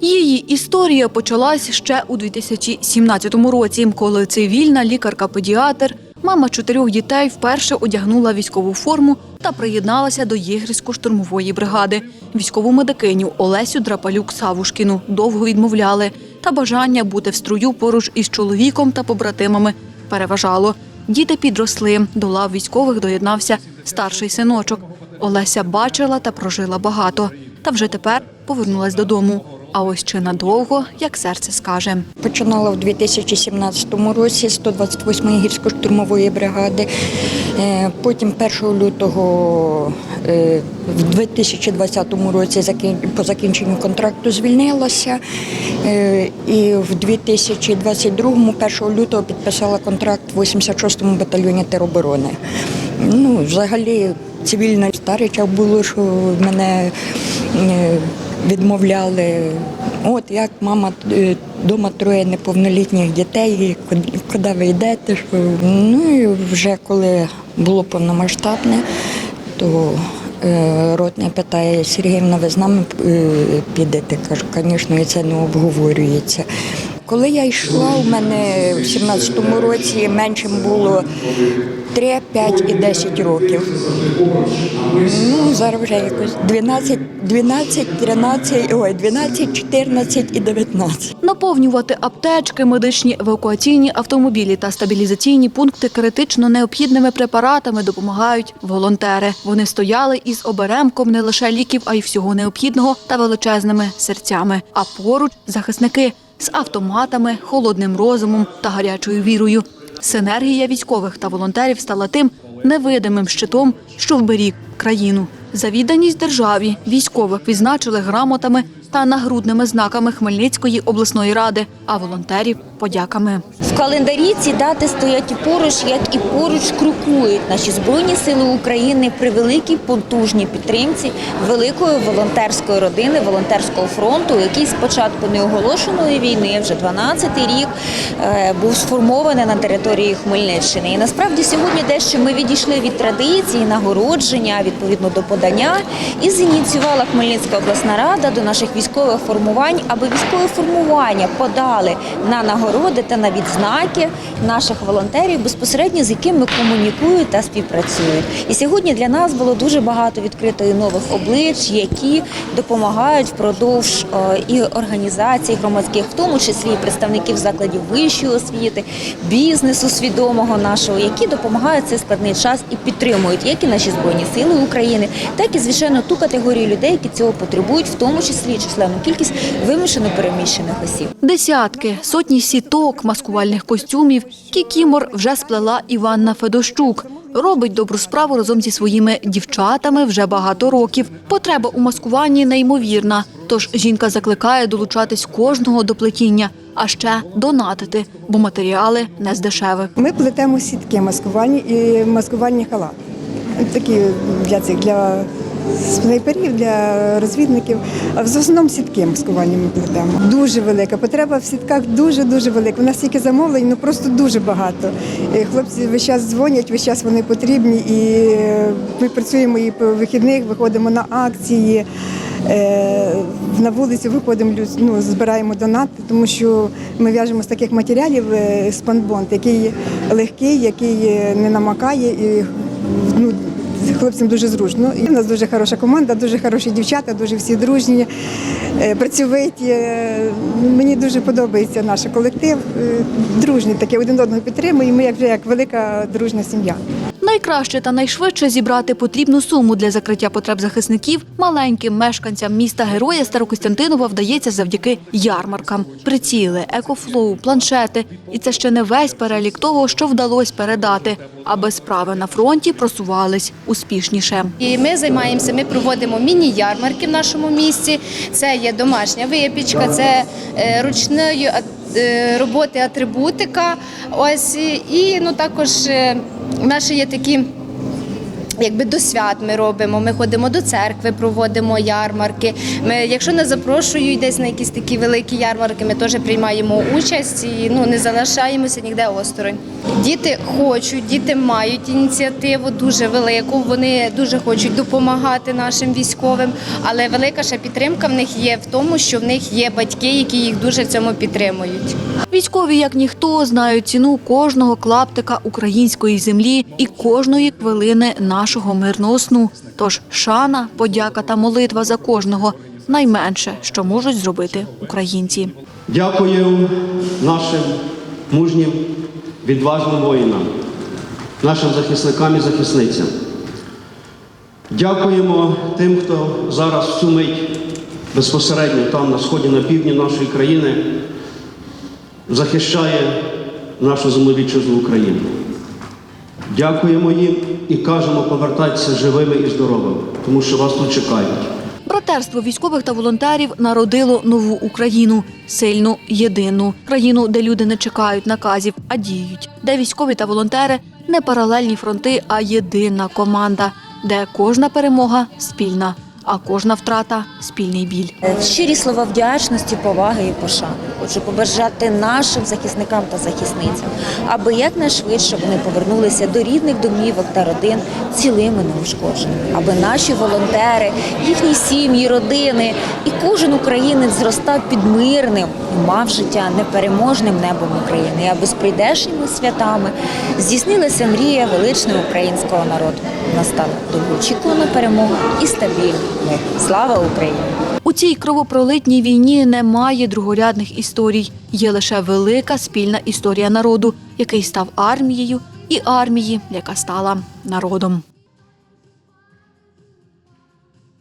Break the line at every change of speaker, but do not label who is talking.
Її історія почалась ще у 2017 році, коли цивільна лікарка-педіатр, мама чотирьох дітей, вперше одягнула військову форму та приєдналася до єгерсько-штурмової бригади. Військову медикиню Олесю Драпалюк Савушкіну довго відмовляли, та бажання бути в струю поруч із чоловіком та побратимами переважало. Діти підросли, до лав військових доєднався старший синочок. Олеся бачила та прожила багато, та вже тепер повернулась додому. А ось чи надовго, як серце скаже.
Починала в 2017 році 128-ї гірсько-штурмової бригади. Е, Потім 1 лютого е, в 2020 році по закінченню контракту звільнилася. Е, І в 2022 1 лютого підписала контракт в 86-му батальйоні тероборони. Ну, взагалі, цивільна старича було, що мене відмовляли. От як мама вдома троє неповнолітніх дітей, куди- ви йдете? Ну і вже коли було повномасштабне, то е, ротний питає Сергіївна, ви з нами е, підете? Кажу, звісно, і це не обговорюється. Коли я йшла, у мене в 17-му році меншим було 3, 5 і 10 років. Ну, зараз вже якось 12, 12, 13, ой, 12, 14 і 19.
Наповнювати аптечки, медичні евакуаційні автомобілі та стабілізаційні пункти критично необхідними препаратами допомагають волонтери. Вони стояли із оберемком не лише ліків, а й всього необхідного та величезними серцями. А поруч захисники з автоматами, холодним розумом та гарячою вірою. Синергія військових та волонтерів стала тим невидимим щитом, що вберіг країну. За відданість державі військових відзначили грамотами та нагрудними знаками Хмельницької обласної ради, а волонтерів подяками.
В календарі ці дати стоять поруч, як і поруч крокують наші збройні сили України при великій потужній підтримці великої волонтерської родини, волонтерського фронту, який з початку неоголошеної війни, вже 12-й рік, е, був сформований на території Хмельниччини. І насправді сьогодні дещо ми відійшли від традиції, нагородження відповідно до подання і зініціювала Хмельницька обласна рада до наших військових формувань, аби військові формування подали на нагороди та на відзнаки наших волонтерів, безпосередньо з якими комунікують та співпрацюють. І сьогодні для нас було дуже багато відкрито і нових облич, які допомагають впродовж е, і організацій громадських, в тому числі і представників закладів вищої освіти, бізнесу свідомого нашого, які допомагають цей складний час і підтримують як і наші збройні сили України, так і звичайно ту категорію людей, які цього потребують, в тому числі численну кількість вимушено переміщених осіб.
Десятки, сотні сіток, маскувальних костюмів. Кікімор вже сплела Іванна Федощук. Робить добру справу разом зі своїми дівчатами вже багато років. Потреба у маскуванні неймовірна. Тож жінка закликає долучатись кожного до плетіння, а ще донатити, бо матеріали не з.
Ми плетемо сітки маскувальні і маскувальні халати. Такі для цих для снайперів, для розвідників. А в основному сітки маскувальні ми плетемо. Дуже велика. Потреба в сітках дуже дуже велика. У нас стільки замовлень, ну просто дуже багато. Хлопці весь час дзвонять, весь час вони потрібні. І ми працюємо і по вихідних, виходимо на акції. Е, На вулицю виходимо, ну, збираємо донати, тому що ми в'яжемо з таких матеріалів е, спанбонд, який легкий, який е, не намакає і ну, хлопцям дуже зручно. І у нас дуже хороша команда, дуже хороші дівчата, дуже всі дружні, е, працьовиті. Е, Мені дуже подобається наш колектив. е, Дружні таке, один одного підтримуємо. Ми як вже як велика дружна сім'я.
Найкраще та найшвидше зібрати потрібну суму для закриття потреб захисників маленьким мешканцям міста Героя Старокостянтинова вдається завдяки ярмаркам. Приціли, екофлоу, планшети. І це ще не весь перелік того, що вдалося передати, аби справи на фронті просувались успішніше.
І ми займаємося, ми проводимо міні-ярмарки в нашому місті. Це є домашня випічка, це е, е, роботи атрибутика. Ось і ну також е, нас є такі. Якби до свят ми робимо, ми ходимо до церкви, проводимо ярмарки. Ми, якщо не запрошують десь на якісь такі великі ярмарки, ми теж приймаємо участь і ну не залишаємося ніде осторонь. Діти хочуть, діти мають ініціативу дуже велику. Вони дуже хочуть допомагати нашим військовим, але велика ще підтримка в них є в тому, що в них є батьки, які їх дуже в цьому підтримують.
Військові, як ніхто, знають ціну кожного клаптика української землі і кожної хвилини нашого мирного сну. Тож шана, подяка та молитва за кожного найменше, що можуть зробити українці.
Дякую нашим мужнім, відважним воїнам, нашим захисникам і захисницям. Дякуємо тим, хто зараз в цю мить безпосередньо там на сході, на півдні нашої країни захищає нашу вітчизну Україну. Дякуємо їм і кажемо повертайтеся живими і здоровими, тому що вас тут чекають.
Братерство військових та волонтерів народило нову Україну сильну, єдину. Країну, де люди не чекають наказів, а діють, де військові та волонтери не паралельні фронти, а єдина команда, де кожна перемога спільна, а кожна втрата спільний біль.
Щирі слова вдячності, поваги і пошани. Хочу побажати нашим захисникам та захисницям, аби якнайшвидше вони повернулися до рідних домівок та родин цілими неушкодженими, аби наші волонтери, їхні сім'ї, родини і кожен українець зростав під мирним і мав життя непереможним небом України, і аби з прийдешніми святами здійснилася мрія величного українського народу. Настала довгоочікувана перемога і стабільний мир. Слава Україні!
У цій кровопролитній війні немає другорядних історій. Є лише велика спільна історія народу, який став армією, і армії, яка стала народом.